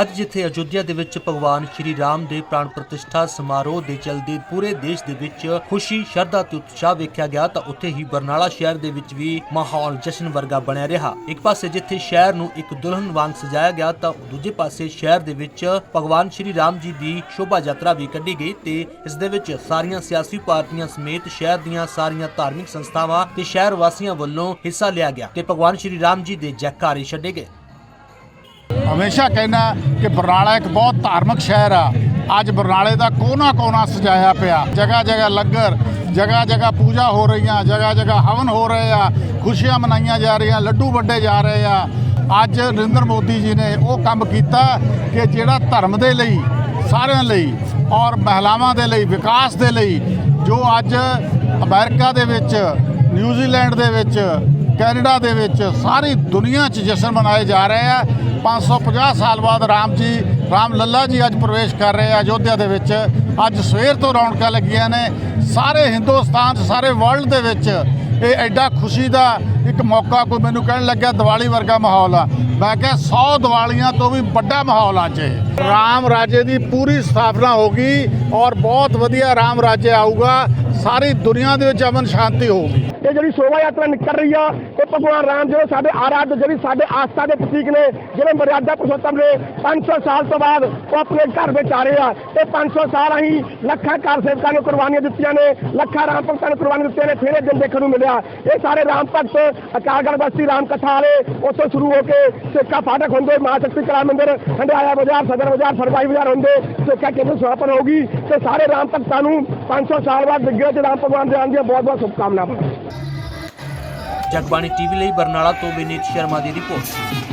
ਅੱਜ ਜਿੱਥੇ ਅਯੁੱਧਿਆ ਦੇ ਵਿੱਚ ਭਗਵਾਨ ਸ਼੍ਰੀ ਰਾਮ ਦੇ ਪ੍ਰਾਣ ਪ੍ਰਤਿਸ਼ਠਾ ਸਮਾਰੋਹ ਦੇ ਚਲਦੇ ਪੂਰੇ ਦੇਸ਼ ਦੇ ਵਿੱਚ ਖੁਸ਼ੀ, ਸ਼ਰਧਾ ਤੇ ਉਤਸ਼ਾਹ ਵੇਖਿਆ ਗਿਆ, ਤਾਂ ਉੱਥੇ ਹੀ ਬਰਨਾਲਾ ਸ਼ਹਿਰ ਦੇ ਵਿੱਚ ਵੀ ਮਾਹੌਲ ਜਸ਼ਨ ਵਰਗਾ ਬਣਿਆ ਰਿਹਾ। ਇੱਕ ਪਾਸੇ ਜਿੱਥੇ ਸ਼ਹਿਰ ਨੂੰ ਇੱਕ ਦੁਲਹਨ ਵਾਂਗ ਸਜਾਇਆ ਗਿਆ, ਤਾਂ ਦੂਜੇ ਪਾਸੇ ਸ਼ਹਿਰ ਦੇ ਵਿੱਚ ਭਗਵਾਨ ਸ਼੍ਰੀ ਰਾਮ ਜੀ ਦੀ ਸ਼ੋਭਾ ਯਾਤਰਾ ਵੀ ਕੱਢੀ ਗਈ ਤੇ ਇਸ ਦੇ ਵਿੱਚ ਸਾਰੀਆਂ ਸਿਆਸੀ ਪਾਰਟੀਆਂ ਸਮੇਤ ਸ਼ਹਿਰ ਦੀਆਂ ਸਾਰੀਆਂ ਧਾਰਮਿਕ ਸੰਸਥਾਵਾਂ ਤੇ ਸ਼ਹਿਰ ਵਾਸੀਆਂ ਵੱਲੋਂ ਹਿੱਸਾ ਲਿਆ ਗਿਆ ਤੇ ਭਗਵਾਨ ਸ਼੍ਰੀ ਰਾਮ ਜੀ ਦੇ ਜੈਕਾਰੇ ਛੱਡੇ ਗਏ। ਹਮੇਸ਼ਾ ਕਹਿੰਦਾ ਕਿ ਬਰਨਾਲਾ ਇੱਕ ਬਹੁਤ ਧਾਰਮਿਕ ਸ਼ਹਿਰ ਆ। ਅੱਜ ਬਰਨਾਲੇ ਦਾ ਕੋਨਾ ਕੋਨਾ ਸਜਾਇਆ ਪਿਆ। ਜਗ੍ਹਾ ਜਗ੍ਹਾ ਲੰਗਰ, ਜਗ੍ਹਾ ਜਗ੍ਹਾ ਪੂਜਾ ਹੋ ਰਹੀਆਂ, ਜਗ੍ਹਾ ਜਗ੍ਹਾ ਹਵਨ ਹੋ ਰਹੇ ਆ, ਖੁਸ਼ੀਆਂ ਮਨਾਈਆਂ ਜਾ ਰਹੀਆਂ, ਲੱਡੂ ਵੰਡੇ ਜਾ ਰਹੇ ਆ। ਅੱਜ ਨਰਿੰਦਰ ਮੋਦੀ ਜੀ ਨੇ ਉਹ ਕੰਮ ਕੀਤਾ ਕਿ ਜਿਹੜਾ ਧਰਮ ਦੇ ਲਈ, ਸਾਰਿਆਂ ਲਈ ਔਰ ਮਹਿਲਾਵਾਂ ਦੇ ਲਈ, ਵਿਕਾਸ ਦੇ ਲਈ ਜੋ ਅੱਜ ਅਮਰੀਕਾ ਦੇ ਵਿੱਚ, ਨਿਊਜ਼ੀਲੈਂਡ ਦੇ ਵਿੱਚ ਕੈਨੇਡਾ ਦੇ ਵਿੱਚ ਸਾਰੀ ਦੁਨੀਆ 'ਚ ਜਸ਼ਨ ਮਨਾਏ ਜਾ ਰਹੇ ਆ। 550 ਸਾਲ ਬਾਅਦ ਰਾਮ ਜੀ, ਰਾਮ ਲੱਲਾ ਜੀ ਅੱਜ ਪ੍ਰਵੇਸ਼ ਕਰ ਰਹੇ ਆ ਅਯੋਧਿਆ ਦੇ ਵਿੱਚ। ਅੱਜ ਸਵੇਰ ਤੋਂ ਰੌਣਕਾਂ ਲੱਗੀਆਂ ਨੇ। ਸਾਰੇ ਹਿੰਦੁਸਤਾਨ 'ਚ, ਸਾਰੇ ਵਰਲਡ ਦੇ ਵਿੱਚ ਇਹ ਐਡਾ ਖੁਸ਼ੀ ਦਾ ਇੱਕ ਮੌਕਾ ਕੋਈ ਮੈਨੂੰ ਕਹਿਣ ਲੱਗਿਆ ਦੀਵਾਲੀ ਵਰਗਾ ਮਾਹੌਲ ਆ। ਮੈਂ ਕਿਹਾ 100 ਦੀਵਾਲੀਆਂ ਤੋਂ ਵੀ ਵੱਡਾ ਮਾਹੌਲ ਆ ਜੇ ਰਾਮ ਰਾਜੇ ਦੀ ਪੂਰੀ ਸਥਾਪਨਾ ਹੋ ਗਈ ਔਰ ਬਹੁਤ ਵਧੀਆ ਰਾਮ ਰਾਜੇ ਆਊਗਾ। ਸਾਰੀ ਦੁਨੀਆ ਦੇ ਵਿੱਚ ਅਮਨ ਸ਼ਾਂਤੀ ਹੋਊਗੀ। ਇਹ ਜਿਹੜੀ ਸ਼ੋਭਾ ਯਾਤਰਾ ਨਿਕਲ ਰਹੀ ਆ ਇਹ ਭਗਵਾਨ ਰਾਮ ਜਿਹੜੇ ਸਾਡੇ ਆਰਾਧ ਜਿਹੜੀ ਸਾਡੇ ਆਸਥਾ ਦੇ ਪ੍ਰਤੀਕ ਨੇ ਜਿਹੜੇ ਮਰਿਆਦਾ ਪੁਰਸ਼ੋਤਮ ਨੇ 500 ਸਾਲ ਤੋਂ ਬਾਅਦ ਉਹ ਆਪਣੇ ਘਰ ਵਿੱਚ ਆ ਰਹੇ ਆ। ਇਹ 500 ਸਾਲ ਅਸੀਂ ਲੱਖਾਂ ਕਾਰ ਸੇਵਕਾਂ ਨੂੰ ਕੁਰਬਾਨੀਆਂ ਦਿੱਤੀਆਂ ਨੇ, ਲੱਖਾਂ ਰਾਮ ਭਗਤਾਂ ਨੂੰ ਕੁਰਬਾਨੀਆਂ ਦਿੱਤੀਆਂ ਨੇ, ਫਿਰ ਇਹ ਦਿਨ ਦੇਖਣ ਨੂੰ ਮਿਲਿਆ। ਇਹ ਸਾਰੇ ਰਾਮ ਭਗਤ ਅਕਾਲਗੜ੍ਹ ਬਸਤੀ ਰਾਮ ਕਥਾ ਵਾਲੇ ਉੱਥੋਂ ਸ਼ੁਰੂ ਹੋ ਕੇ ਸੇਕਾ ਫਾਟਕ ਹੁੰਦੇ ਮਾਂ ਸ਼ਕਤੀ ਕਲਾ ਮੰਦਿਰ, ਹੰਡਿਆਇਆ ਬਾਜ਼ਾਰ, ਸਦਰ ਬਾਜ਼ਾਰ ਸਰਵਾਈ ਬਾਜ਼ਾਰ ਹੁੰਦੇ, ਸੇਕਾ ਕੇਂਦਰ ਸਮਾਪਨ ਹੋਗੀ ਤੇ ਸਾਰੇ ਰਾਮ ਭਗਤਾਂ ਨੂੰ 500 ਸਾਲ ਬਾਅਦ ਵਿਗੜੇ ਚ ਰਾਮ ਭਗਵਾਨ ਦੇ ਆਉਣ ਦੀਆਂ ਬਹੁਤ ਬਹੁਤ ਸ਼ੁਭਕਾਮਨਾਵਾਂ। ਜਗਬਾਣੀ ਟੀਵੀ ਲਈ ਬਰਨਾਲਾ ਤੋਂ ਵਿਨੀਤ ਸ਼ਰਮਾ ਦੀ ਰਿਪੋਰਟ।